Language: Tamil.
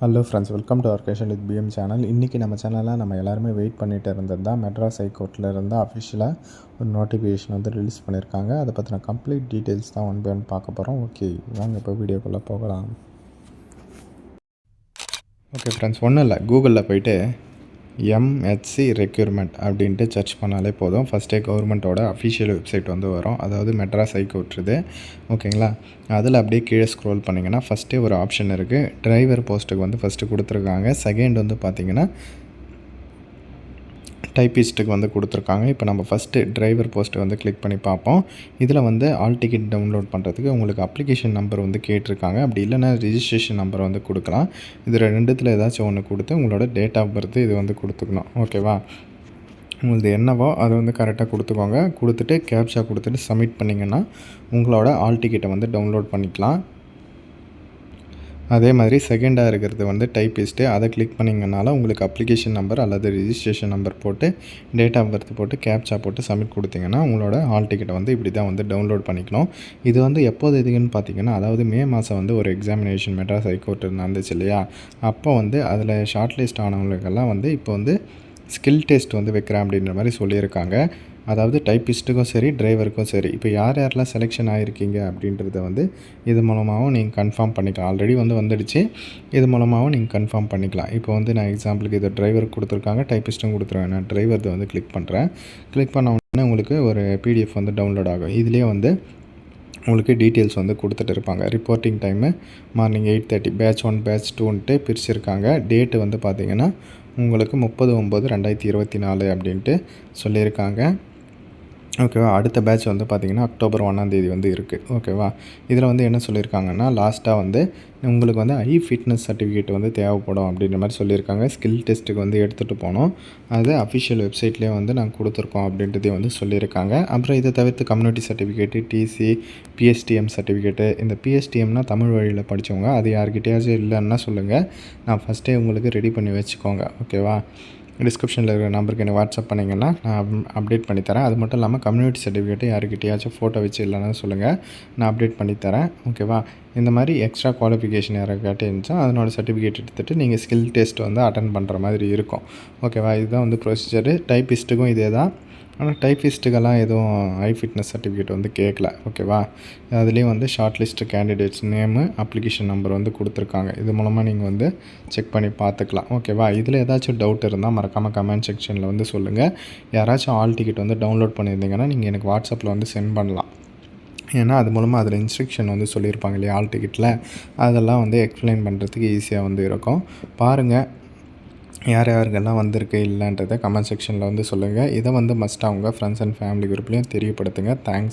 ஹலோ ஃப்ரெண்ட்ஸ் வெல்கம் டு ஆர்கேஷன் வித் பிஎம் சேனல் இன்றைக்கி நம்ம சேனலில் நம்ம எல்லாருமே வெயிட் பண்ணிட்டு இருந்தது தான். மெட்ராஸ் ஹைகோர்ட்டில் இருந்து அஃபிஷியலாக ஒரு நோட்டிஃபிகேஷன் வந்து ரிலீஸ் பண்ணியிருக்காங்க அதை பற்றின கம்ப்ளீட் டீட்டெயில்ஸ் தான் ஒன் பை ஒன் பார்க்க போகிறோம் ஓகே வாங்க இப்போ வீடியோக்குள்ளே போகலாம். ஓகே ஃப்ரெண்ட்ஸ் ஒன்றும் இல்லை கூகுளில் போயிட்டு எம்ஹெச்சி ரெக்யூர்மெண்ட் அப்படின்ட்டு சர்ச் பண்ணாலே போதும். ஃபஸ்ட்டே கவர்மெண்ட்டோட அஃபிஷியல் வெப்சைட் வந்து வரும். அதாவது மெட்ராஸ் ஹைகோர்ட்டுது ஓகேங்களா? அதில் அப்படியே கீழே ஸ்க்ரோல் பண்ணிங்கன்னா ஃபஸ்ட்டே ஒரு ஆப்ஷன் இருக்குது டிரைவர் போஸ்ட்டுக்கு வந்து ஃபஸ்ட்டு கொடுத்துருக்காங்க. செகண்ட் வந்து பார்த்திங்கன்னா டைப்பிஸ்ட்டுக்கு வந்து கொடுத்துருக்காங்க. இப்போ நம்ம ஃபஸ்ட்டு டிரைவர் போஸ்ட்டு வந்து கிளிக் பண்ணி பார்ப்போம். இதில் வந்து ஆல் டிக்கெட் டவுன்லோட் பண்ணுறதுக்கு உங்களுக்கு அப்ளிகேஷன் நம்பர் வந்து கேட்டிருக்காங்க. அப்படி இல்லைன்னா ரிஜிஸ்ட்ரேஷன் நம்பர் வந்து கொடுக்கலாம். இது ரெண்டுத்தில் ஏதாச்சும் ஒன்று கொடுத்து உங்களோட டேட் ஆஃப் பர்த் இது வந்து கொடுத்துக்கணும். ஓகேவா உங்களது என்னவோ அதை வந்து கரெக்டாக கொடுத்துக்கோங்க. கொடுத்துட்டு கேப்ஷா கொடுத்துட்டு சப்மிட் பண்ணிங்கன்னா உங்களோட ஆல் டிக்கெட்டை வந்து டவுன்லோட் பண்ணிக்கலாம். அதே மாதிரி செகண்டாக இருக்கிறது வந்து டைப்பிஸ்ட்டு அதை கிளிக் பண்ணிங்கனால உங்களுக்கு அப்ளிகேஷன் நம்பர் அல்லது ரிஜிஸ்ட்ரேஷன் நம்பர் போட்டு டேட் ஆஃப் பர்த் போட்டு கேப்சா போட்டு சப்மிட் கொடுத்தீங்கன்னா உங்களோட ஹால் டிக்கெட்டை வந்து இப்படி தான் வந்து டவுன்லோட் பண்ணிக்கணும். இது வந்து எப்போது எதுக்குன்னு பார்த்தீங்கன்னா அதாவது மே மாதம் வந்து ஒரு எக்ஸாமினேஷன் மெட்ராஸ் ஹைகோர்ட் நடந்துச்சு இல்லையா? அப்போ வந்து அதில் ஷார்ட் லிஸ்ட் ஆனவங்களுக்கெல்லாம் வந்து இப்போ வந்து ஸ்கில் டெஸ்ட் வந்து வைக்கிறேன் அப்படின்ற மாதிரி சொல்லியிருக்காங்க. அதாவது டைப்பிஸ்ட்டுக்கும் சரி டிரைவருக்கும் சரி இப்போ யார் யாரெல்லாம் செலெக்ஷன் ஆகிருக்கீங்க அப்படின்றத வந்து இது மூலமாகவும் நீங்கள் கன்ஃபார்ம் பண்ணிக்கலாம். ஆல்ரெடி வந்து வந்துடுச்சு. இது மூலமாகவும் நீங்கள் கன்ஃபார்ம் பண்ணிக்கலாம். இப்போ வந்து நான் எக்ஸாம்பிளுக்கு இது டிரைவருக்கு கொடுத்துருக்காங்க டைப்பிஸ்ட்டும் கொடுத்துருவேன். நான் டிரைவர்தை வந்து கிளிக் பண்ணுறேன் கிளிக் பண்ண உடனே உங்களுக்கு ஒரு பிடிஎஃப் வந்து டவுன்லோட் ஆகும். இதுலேயே வந்து உங்களுக்கு டீட்டெயில்ஸ் வந்து கொடுத்துட்டு இருப்பாங்க. Reporting time morning eight thirty batch one batch டூன்ட்டு பிரிச்சிருக்காங்க. டேட்டு வந்து பார்த்திங்கன்னா உங்களுக்கு முப்பது ஒம்பது ரெண்டாயிரத்தி இருபத்தி நாலு அப்படின்ட்டு சொல்லியிருக்காங்க. ஓகேவா? அடுத்த பேட்ச் வந்து பார்த்திங்கன்னா அக்டோபர் ஒன்றாந்தேதி வந்து இருக்குது ஓகேவா? இதில் வந்து என்ன சொல்லியிருக்காங்கன்னா லாஸ்ட்டாக வந்து உங்களுக்கு வந்து ஐ ஃபிட்னஸ் சர்டிஃபிகேட் வந்து தேவைப்படும் அப்படின்ற மாதிரி சொல்லியிருக்காங்க ஸ்கில் டெஸ்ட்டுக்கு வந்து எடுத்துகிட்டு போனோம் அது அஃபிஷியல் வெப்சைட்லேயே வந்து நாங்கள் கொடுத்துருக்கோம் அப்படின்றதையும் வந்து சொல்லியிருக்காங்க அப்புறம் இதை தவிர்த்து community certificate TC PSTM certificate இந்த பிஎஸ்டிஎம்னா தமிழ் வழியில் படித்தவங்க அது யார்கிட்டயாச்சும் இல்லைன்னா சொல்லுங்கள் நான் ஃபஸ்ட்டே உங்களுக்கு ரெடி பண்ணி வச்சுக்கோங்க. ஓகேவா? டிஸ்கிரிப்ஷனில் இருக்கிற நம்பருக்கு எனக்கு வாட்ஸ்அப் பண்ணிங்கன்னா நான் அப்டேட் பண்ணித்தரேன். அது மட்டும் இல்லாமல் கம்யூனிட்டி சர்டிஃபிகேட்டு யாருக்கிட்டையாச்சும் ஃபோட்டோ வச்சு இல்லைன்னா சொல்லுங்கள் நான் அப்டேட் பண்ணித்தரேன். ஓகேவா இந்த மாதிரி எக்ஸ்ட்ரா குவாலிஃபிகேஷன் யாராவது இருந்துச்சா அதனோட சர்டிஃபிகேட் எடுத்துகிட்டு நீங்கள் ஸ்கில் டெஸ்ட் வந்து அட்டன் பண்ணுற மாதிரி இருக்கும். ஓகேவா இதுதான் வந்து ப்ரொசீஜரு டைப்பிஸ்ட்டுக்கும் இதே தான் ஆனால் டைப்பிஸ்ட்டுக்கெல்லாம் எதுவும் ஐ ஃபிட்னஸ் சர்டிஃபிகேட் வந்து கேட்கல ஓகேவா அதுலேயும் வந்து short list candidates name application number வந்து கொடுத்துருக்காங்க. இது மூலமாக நீங்கள் வந்து செக் பண்ணி பார்த்துக்கலாம். ஓகேவா இதில் ஏதாச்சும் டவுட் இருந்தால் மறக்காமல் கமெண்ட் செக்ஷனில் வந்து சொல்லுங்கள் யாராச்சும் ஆல் டிக்கெட் வந்து டவுன்லோட் பண்ணியிருந்தீங்கன்னா நீங்கள் எனக்கு வாட்ஸ்அப்பில் வந்து சென்ட் பண்ணலாம். ஏன்னா அது மூலமாக அதில் இன்ஸ்ட்ரக்ஷன் வந்து சொல்லியிருப்பாங்க இல்லையா ஆல் டிக்கெட்டில் அதெல்லாம் வந்து எக்ஸ்பிளைன் பண்ணுறதுக்கு ஈஸியாக வந்து இருக்கும். பாருங்கள் யார் யாருக்கெல்லாம் வந்திருக்கு இல்லைன்றதை கமெண்ட் செக்ஷனில் வந்து சொல்லுங்கள் இதை வந்து மஸ்ட்டாக அவங்க ஃப்ரெண்ட்ஸ் அண்ட் ஃபேமிலி குரூப்லேயும் தெரியப்படுத்துங்க. தேங்க்ஸ்